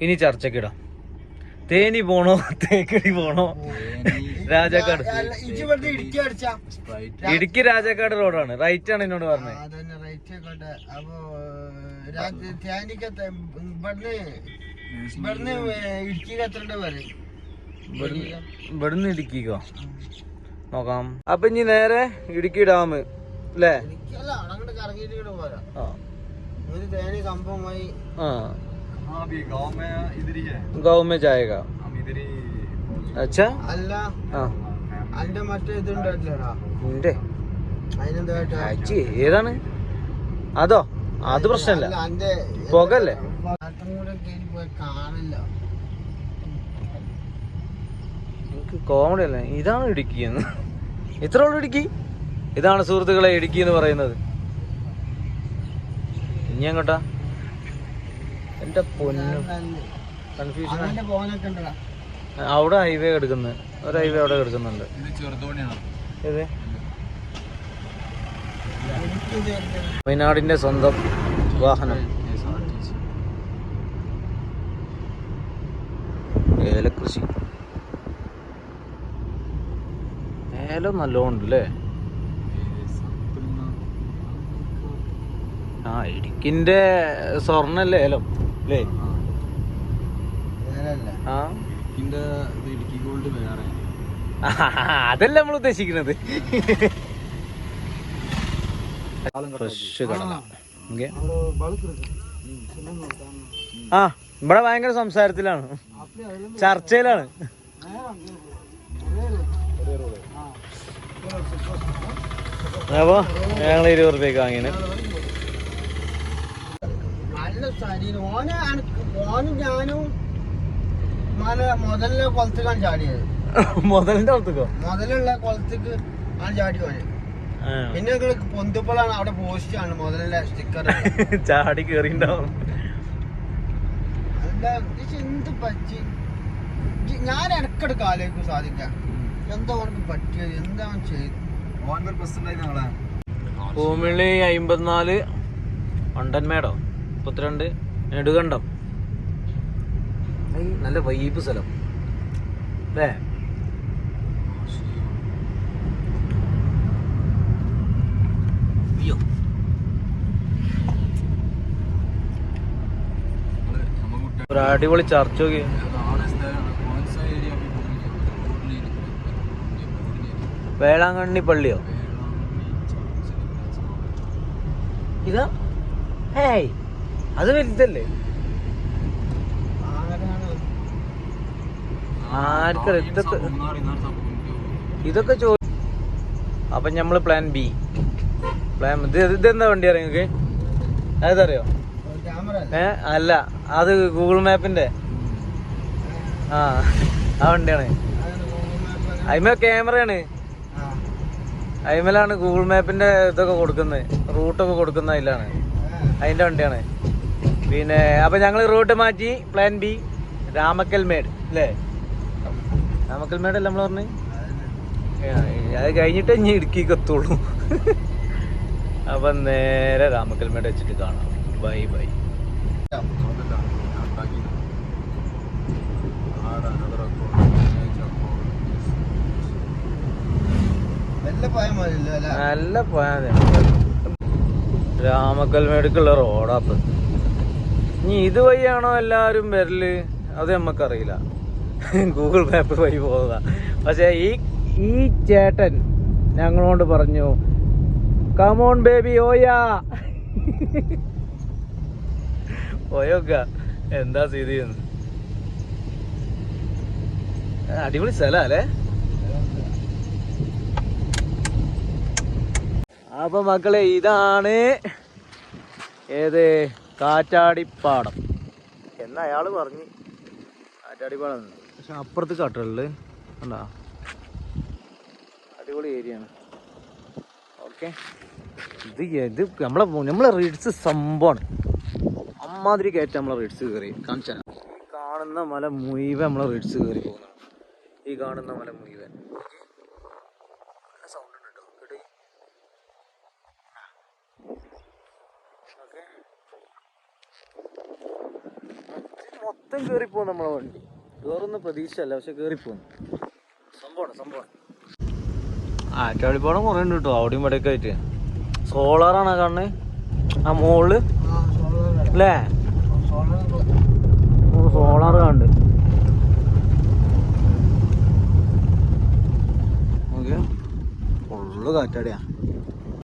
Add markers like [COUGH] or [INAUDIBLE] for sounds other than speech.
ഇനി ചർച്ചക്കിടാം തേനി പോണോ തേക്കടി പോണോ? രാജാക്കാട്. ഇടുക്കി രാജാക്കാട് റോഡാണ്. റൈറ്റ് ആണ് എന്നോട് പറഞ്ഞത് ഇവിടുന്ന് ഇടുക്കിക്ക്? നോക്കാം. അപ്പൊ ഇനി നേരെ ഇടുക്കി ഡാം അല്ലേ ഇടുക്കിയല്ല അങ്ങോട്ട് കറങ്ങിയിട്ട് ഇങ്ങോട്ട് പോരാ ആ. ഒരു തേനി സംഭവമായി ആ हाँ अभी गांव में इधर ही है गाँव में जाएगा हम इधर ही अच्छा അല്ല ആ അതിന്റെ മറ്റേ ഇതുണ്ടല്ലേടാ ഉണ്ട് അതിനെന്തായിട്ട് അച്ഛി ഏതാണ് അതോ അത് പ്രശ്നമല്ല അല്ല, അന്റെ പുകല്ലേ? പാട്ടും കൂടെ കേറി പോയി കാണില്ല എനിക്ക് കോമഡി അല്ല ഇതാണ് ഇടുക്കി എന്ന് ഇത്ര ഉള്ളു ഇടുക്കി ഇതാണ് സുഹൃത്തുക്കളെ ഇടുക്കി എന്ന് പറയുന്നത് ഇനി എങ്ങോട്ടാ എന്റെ പൊന്നു. കൺഫ്യൂഷൻ അവിടെ ഹൈവേ എടുക്കുന്നത് ഒരു ഹൈവേ അവിടെ എടുക്കുന്നുണ്ട്. ഏത്? വയനാടിന്റെ സ്വന്തം വാഹനം. ഏലകൃഷി ഏലം നല്ലോണ്ട് അല്ലേ ആ ഇടുക്കിന്റെ സ്വർണല്ലേ ഏലം? അല്ലേ നേരല്ല ആ. ഇടുക്കി ഗോൾഡ് വേറെ. അതല്ല നമ്മൾ ഉദ്ദേശിക്കുന്നത്. ഫ്രഷ് കടല. ഓക്കെ. ആ ഇവിടെ ഭയങ്കര സംസാരത്തിലാണ്. ചർച്ചയിലാണ്. അപ്പോ ഞങ്ങൾ ഇരുപത് റുപ്യക്ക് വാങ്ങിന്. ശരീരം ഓനെ ഓനും ഞാനും മുതലിലെ കുളത്തിലാണ് ചാടിയത്. [LAUGHS] മുതലിന്റെ അടുത്തക്കോ മുതലുള്ള കുളത്തേക്ക് ആണ് ചാടി പോയത് പിന്നെ ഞങ്ങൾ പൊന്തുപ്പളാണ് അവിടെ പോസ്റ്റ് ആണ് മുതലിലെ സ്റ്റിക്കർ [LAUGHS] ചാടി കേറിണ്ടാവും. ഇത് എന്ത് പറ്റി? ഞാൻ ഇടക്കിടക്ക് ആലോചിക്കും സാധിക്കാം എന്താ അവർക്ക് പറ്റിയത്? എന്താ അവൻ ചെയ്തു ഭൂമിളി അമ്പത്തിനാല് മണ്ടന്മേടോ മുപ്പത്തിരണ്ട്. നെടുകണ്ടം നല്ല വൈബ് സ്ഥലം. അല്ലേ? ഒരു അടിപൊളി ചർച്ച നോക്കി വേളാങ്കണ്ണി പള്ളിയോ? ഇതാ? ഹേയ്. അത് വലുതല്ലേ? ഇതൊക്കെ? ഇതൊക്കെ ചോ അപ്പൊ ഞമ്മൾ പ്ലാൻ ബി പ്ലാൻ ഇത് ഇതെന്താ വണ്ടി അറിയാം നിങ്ങക്ക്? അതറിയോ ഏ അല്ല അത് ഗൂഗിൾ മാപ്പിന്റെ ആ ആ വണ്ടിയാണ്. അതിമ ക്യാമറയാണ്. അതിമലാണ് ഗൂഗിൾ മാപ്പിന്റെ ഇതൊക്കെ കൊടുക്കുന്നത്. റൂട്ടൊക്കെ കൊടുക്കുന്ന അതിലാണ് അതിന്റെ വണ്ടിയാണ്. പിന്നെ അപ്പൊ ഞങ്ങൾ റൂട്ട് മാറ്റി പ്ലാൻ ബി രാമക്കൽമേട് അല്ലേ രാമക്കൽമേട് അല്ല നമ്മൾ പറഞ്ഞു? അത് കഴിഞ്ഞിട്ട് ഇനി ഇടുക്കിക്ക് എത്തുള്ളൂ അപ്പൊ നേരെ രാമക്കൽമേട് വെച്ചിട്ട് കാണാം. Bye bye. പോയാൽ നല്ല പോയാ രാമക്കൽമേടുക്കുള്ള റോഡാപ്പ് ഇനി ഇതുവഴിയാണോ എല്ലാവരും വരൽ? അത് നമുക്കറിയില്ല ഗൂഗിൾ മാപ്പ് വഴി പോവുക പക്ഷേ ഈ ഈ ചേട്ടൻ ഞങ്ങളോട് പറഞ്ഞു കമോൺ ബേബി ഓയാ. ഓയോക്ക. എന്താ സ്ഥിതി അടിപൊളി സ്ഥല അല്ലേ? അപ്പൊ മക്കളെ ഇതാണ് ഏത് കാറ്റാടിപ്പാടം. എന്ന് അയാൾ പറഞ്ഞു. കാറ്റാടിപ്പാടം. പക്ഷെ അപ്പുറത്ത് കട്ടകളിൽ കണ്ടാ? അടിപൊളി ഏരിയ ആണ് ഓക്കെ. ഇത് ഇത് നമ്മളെ നമ്മളെ റീഡ്സ് സംഭവമാണ്. അമ്മാതിരി കയറ്റം നമ്മളെ റീഡ്സ് കയറി. കാണിച്ചാൽ കാണുന്ന മല മുഴുവൻ നമ്മളെ റീഡ്സ് കയറി പോകുന്നതാണ്. ഈ കാണുന്ന മല മുഴുവൻ സൗണ്ട് ഉണ്ട് കേട്ടോ കേട്ടോ ഓക്കെ മൊത്തം കേറിപ്പോകും നമ്മളെ വണ്ടി. കേറുന്ന പ്രതീക്ഷയല്ല പക്ഷെ കേറി സംഭവമാണ് സംഭവം ആറ്റാളിപ്പാടം കുറേ ഉണ്ട് കേട്ടോ അവിടെയും ഇവിടെയൊക്കെ ആയിട്ട്. സോളാറാണ് കണ്ണ്? ആ മോൾ? ആ സോളാർ അല്ലേ? സോളാർ സോളാർ കാണുന്നുണ്ട് ഓക്കെ ഫുള്ള് കാറ്റാടിയാ.